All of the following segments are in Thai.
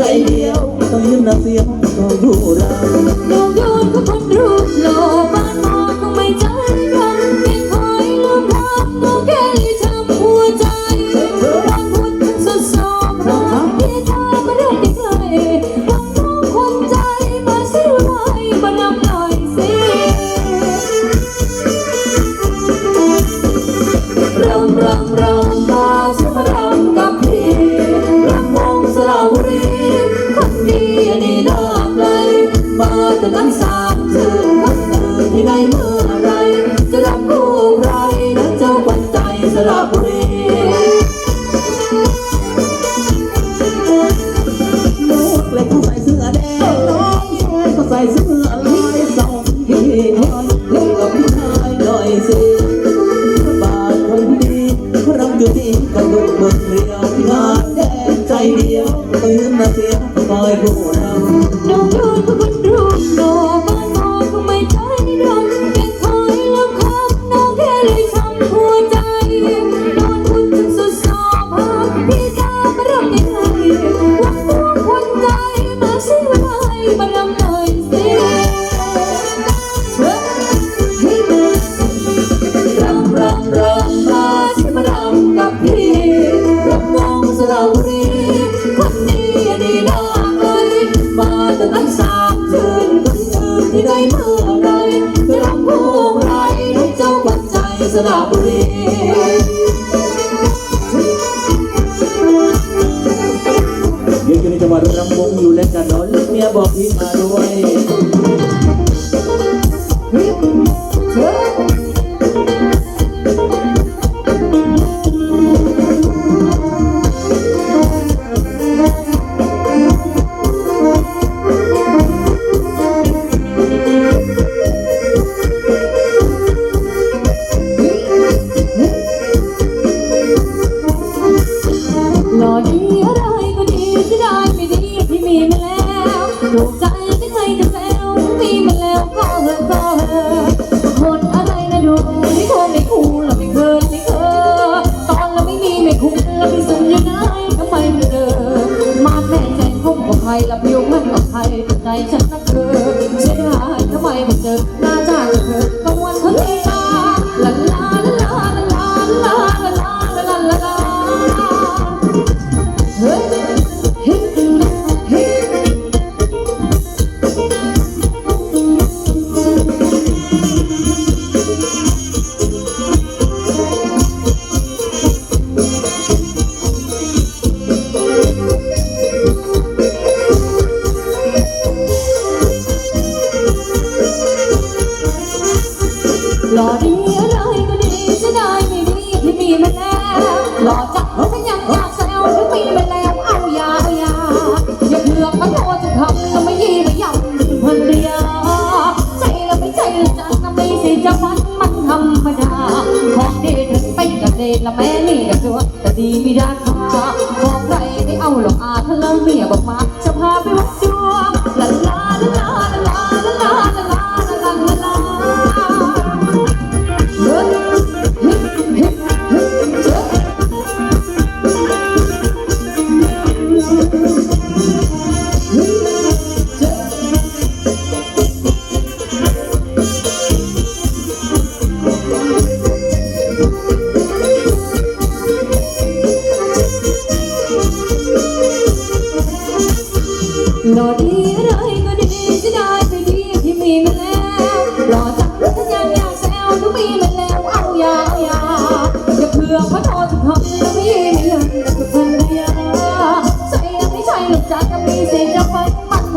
ใจเดียว ต้องยิ้มและเสียงก็รู้เราดวงดวงก็คนรู้โล่ to now.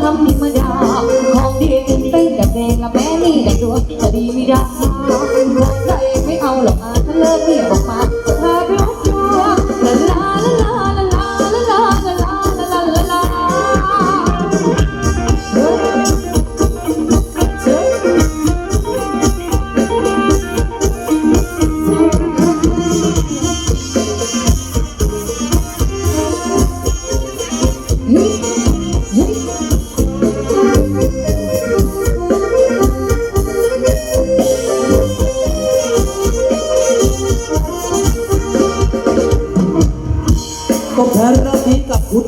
คำนี้มาด่าของดีกินไปแต่เพลงละแม่นี่แต่ตัวจะดีไม่ได้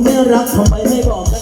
ไม่รักทำไมไม่บอก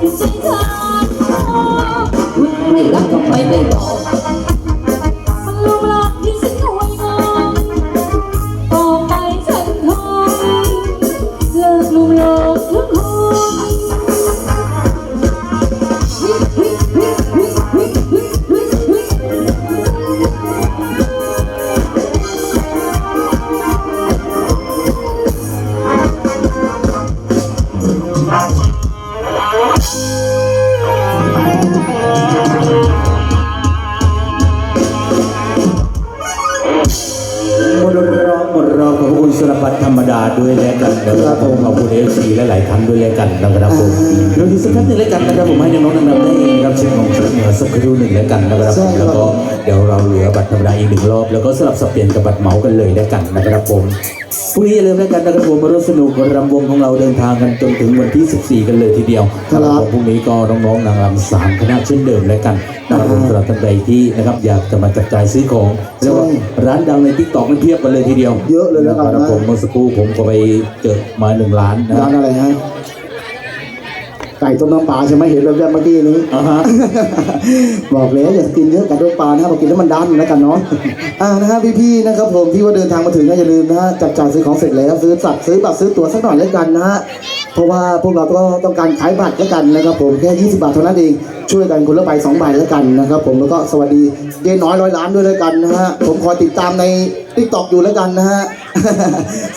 ที่ฉันขาดเธอไม่รักทำไมไม่บอก ขอบคุณเอฟซีและหลายท่านด้วยแล้วกันนะครับผมเดี๋ยวที่สักครั้งหนึ่งแล้วกันนะครับผมให้น้องๆนำได้รับชิมของชุดเหนือสักครู่หนึ่งแล้วกันนะครับผมแล้วก็ เดี๋ยวเราเหลือบัตรธรรมดาอีกหนึ่งรอบ แล้วก็สลับสับเปลี่ยนกับบัตรเหมากันเลยแล้วกันนะครับผมพรุ่งนี้อย่าลืมแล้วกันนะครับผมมาร่วมสนุกรำวงของเราเดินทางกันจนถึงวันที่ 14 กันเลยทีเดียวครับผมพรุ่งนี้ก็น้องๆนางรำสามคณะเช่นเดิมแล้วกันนะครับผมสำหรับท่านใดที่นะครับอยากจะมาจับจ่ายซื้อของเรียกว่าร้านดังในทิกตอกมันเพียบกันเลยทีเดียวเยอะเลยนะครับครับผมเมื่อสักครู่ผมก็ไปเจอมาหนึ่งร้านนะร้านอะไรฮะ ไก่ต้มน้ำปลาใช่ไหมเห็นแบบๆเมื่อกี้นี้ อ่าฮะ บอกแล้วอย่ากินเยอะไก่ต้มปลานะครับบอกกินแล้วมันดันแล้วกันเนาะ อ่านะฮะพี่ๆนะครับผมที่ว่าเดินทางมาถึงก็อย่าลืมนะฮะจับจ่ายซื้อของเสร็จแล้วซื้อสัตว์ซื้อบัตรซื้อตั๋วสักหน่อยแล้วกันนะฮะเพราะว่าพวกเราก็ต้องการขายบัตรแล้วกันนะครับผมแค่20บาทเท่านั้นเองช่วยกันคนละใบสองใบแล้วกันนะครับผมแล้วก็สวัสดีเจ๊น้อยร้อยล้านด้วยแล้วกันนะฮะผมคอยติดตามในทิกตอกอยู่แล้วกันนะฮะ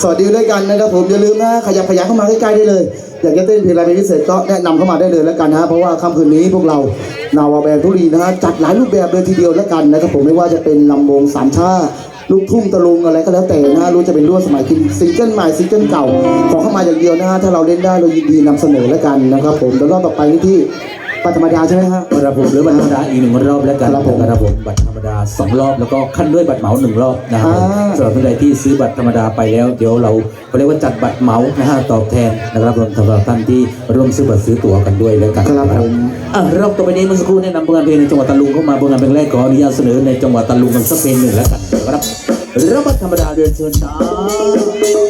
สวัสดีด้วยกันนะครับผมอย่าลืมนะขยับขยายเข้ามาใกล้ๆได้เลย อยากจะเต้นเพลงอะไรเป็นพิเศษก็แนะนำเข้ามาได้เลยแล้วกันนะฮะเพราะว่าค่ำคืนนี้พวกเรานาวาแบนทุรีนะฮะจัดหลายรูปแบบเลยทีเดียวแล้วกันนะครับผมไม่ว่าจะเป็นลำวงสามชาลูกทุ่งตะลุงอะไรก็แล้วแต่นะฮะรู้จะเป็นรุ่นสมัยกินซิงเกิลใหม่ซิงเกิลเก่าขอเข้ามาอย่างเดียวนะฮะถ้าเราเล่นได้เรายินดีนำเสนอแล้วกันนะครับผมแล้วรอบต่อไปนี่ที่ ปัตธรรมดาใช่ไหมฮะครับผมหรือบัตรธรรมดาอีกหนึ่งรอบแล้วกันครับผมนะครับผมบัตรธรรมดาสองรอบแล้วก็ขั้นด้วยบัตรเหมาหนึ่งรอบนะครับผมอ่าสำหรับท่านใดที่ซื้อบัตรธรรมดาไปแล้วเดี๋ยวเราเขาเรียกว่าจัดบัตรเหมานะฮะตอบแทนนะครับผมสำหรับท่านที่ร่วมซื้อบัตรซื้อตั๋วกันด้วยแล้วกันครับผมอะรอบต่อไปนี้เมื่อสักครู่แนะนำผลงานเพลงในจังหวัดตะลุงเข้ามาผลงานเพลงแรกขออนุญาตเสนอในจังหวัดตะลุงกันสักเพลงหนึ่งแล้วกันนะครับรับบัตรธรรมดาเดินเชิญจ้า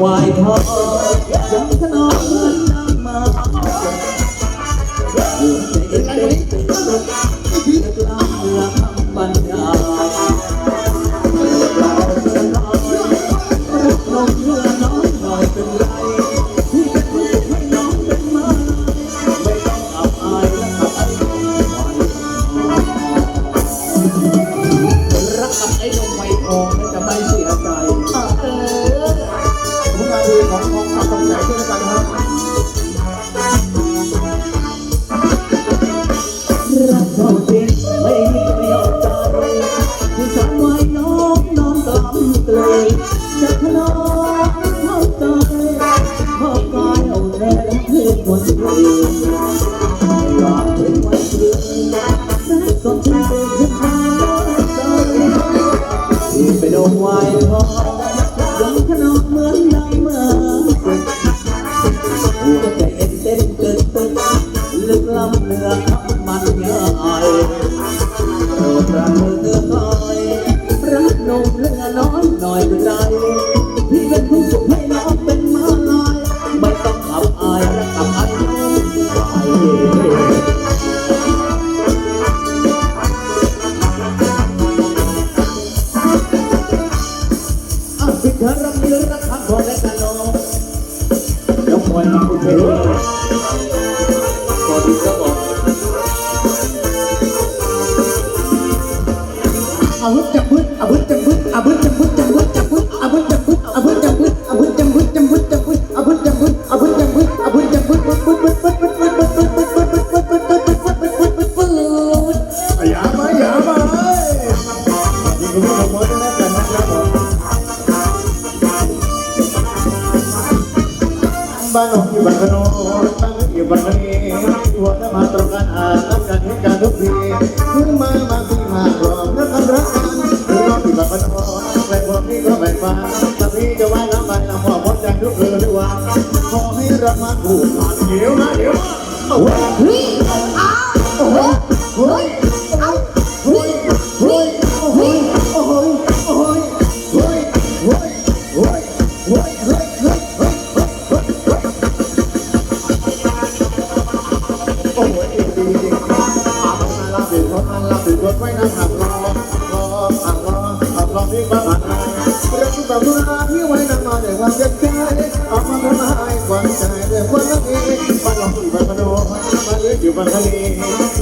ไหวพอยังถนอมเงินมาเย็นใจ จะพนอ เดี๋ยวนะเดี๋ยว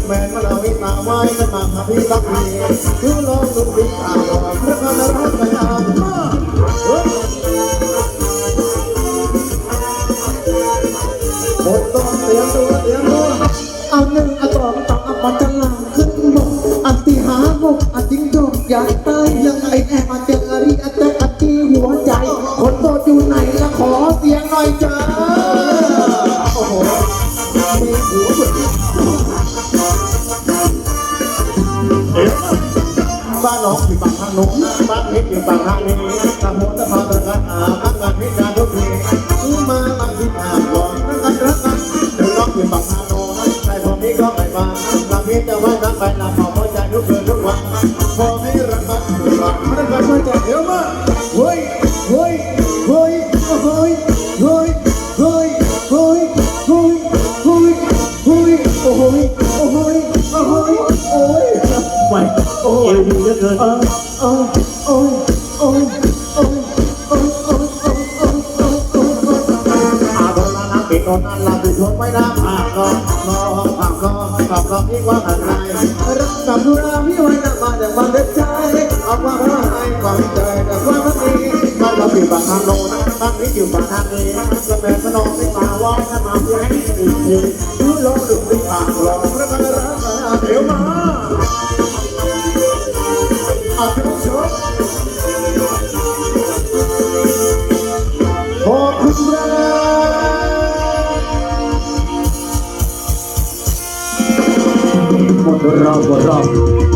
แม่ก็เราไมตาไว้ก็มาหาพี่รักพี่คือเร บางทีจะไว้รักไปละพอพอใจทุกคืนทุกวันพอให้รักกันรักรักกันไว้ใจเดี๋ยวมาเฮ้ยเฮ้ยเฮ้ยเฮ้ยเฮ้ยเฮ้ยเฮ้ยเฮ้ยเฮ้ยเฮ้ยโอ้โหโอ้โหโอ้โหโอ้ยไหวเอวดีเหลือเกิน ทางโน้นทางนี้อยู่ปากทางนี้จะแม่สนองไม่มาวอนมาเพื่อให้อีกทีรู้ลงหรือไม่ปากหลอกพรักกันรักเดี๋ยวมาอาคุณผู้ชมขอบคุณครับหมดรอบหมดรอบ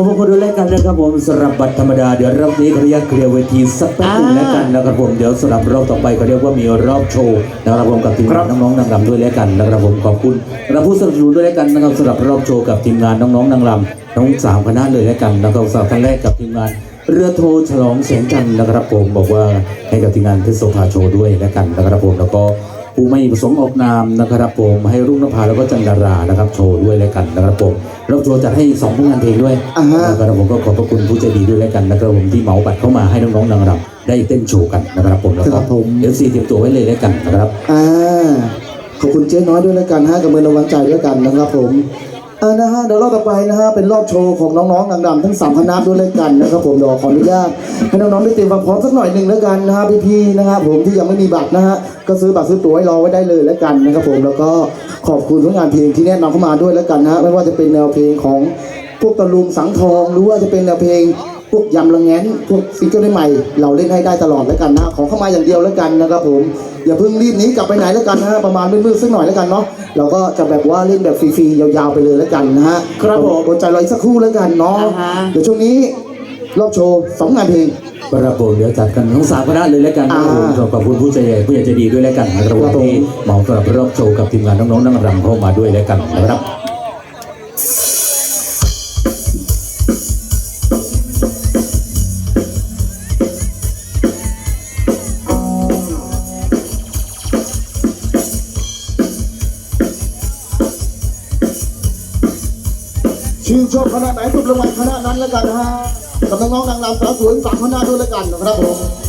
อบคุณด้วยแลกันนะครับผมสำหรับบัตรธรรมดาเดี๋ยวรอบนี้ขออนุญาตเคลียร์เวทีสักแป๊บหนึงแล้วกันนะครับผมเดี๋ยวสำหรับรอบต่อไปก็เรียกว่ามีรอบโชว์นะครับผมกับทีมงานน้องๆนางรำด้วยแล้วกันนะครับผมขอบคุณเรับผู้สนับสนุนด้วยแล้วกันนะครับสำหรับรอบโชว์กับทีมงานน้องๆนางรำน้องสามคณะเลยแล้วกันนะครับสำหรับท่านแรกกับทีมงาน เรือโทฉลองแสงจันทร์นะครับผมบอกว่าให้กับทีมงานเพชรโซฟาโชว์ด้วยแล้วกันนะครับผมแล้วก็ ผู้ไม่ประสงค์ออกนามนะครับผมให้รุ่งนภาแล้วก็จันดารานะครับโชว์ด้วยแล้วกันนะครับผมรอบโชว์จัดให้สองผลงานเพลงด้วยอ่าฮะ นะครับผมก็ขอบพระคุณผู้ใจดีด้วยแล้วกันนะครับผมที่เหมาบัตรเข้ามาให้น้องๆนางรำได้เต้นโชว์กันนะครับผมแล้วคก็รับผม เอฟซีเตรียมตัวไว้เลยแล้วกันนะครับ อ่าขอบคุณเจ๊น้อยด้วยแล้วกันฮะกับมือรางวัลใจด้วยกันนะครับผม อ่านะฮะเดี๋ยวรอบต่อไปนะฮะเป็นรอบโชว์ของน้องๆดังๆทั้งสามคณะด้วยแล้วกันนะครับผมเดี๋ยวขออนุญาตให้น้องๆได้เตรียมความพร้อมสักหน่อยหนึ่งแล้วกันนะฮะพี่ๆนะครับผมที่ยังไม่มีบัตรนะฮะก็ซื้อบัตรซื้อตั๋วไว้รอไว้ได้เลยแล้วกันนะครับผมแล้วก็ขอบคุณทุกงานเพลงที่แนะนำเข้ามาด้วยแล้วกันนะฮะไม่ว่าจะเป็นแนวเพลงของพวกตะลุงสังทองหรือว่าจะเป็นแนวเพลง พวกยำละแงนพวกซิงเกิลใหม่ๆเราเล่นให้ได้ตลอดแล้วกันนะ ขอเข้ามาอย่างเดียวแล้วกันนะครับผม อย่าเพิ่งรีบหนีกลับไปไหนแล้วกันนะฮะประมาณมืดๆสักหน่อยแล้วกันเนาะ เราก็จะแบบว่าเล่นแบบฟรีๆยาวๆไปเลยแล้วกันนะฮะ ครับผมอดใจรออีกสักครู่แล้วกันเนาะอ่าฮะเดี๋ยวช่วงนี้รอบโชว์สองงานเพลงครับผมเดี๋ยวจัดกันทั้งสามคณะเลยแล้วกันนะครับผมอ่าขอบคุณผู้ใจใหญ่ผู้ใหญ่ใจดีด้วยแล้วกันนะครับผมครับผมที่เหมาสำหรับรอบโชว์กับทีมงานน้องๆนางรำเข้ามาด้วยแล้วกันนะครับ ชื่นชอบคณะไหนสุดรางวัลคณะนั้นแล้วกันนะฮะกับน้องๆนางรำสาวสวยสามคณะด้วยแล้วกันนะครับผม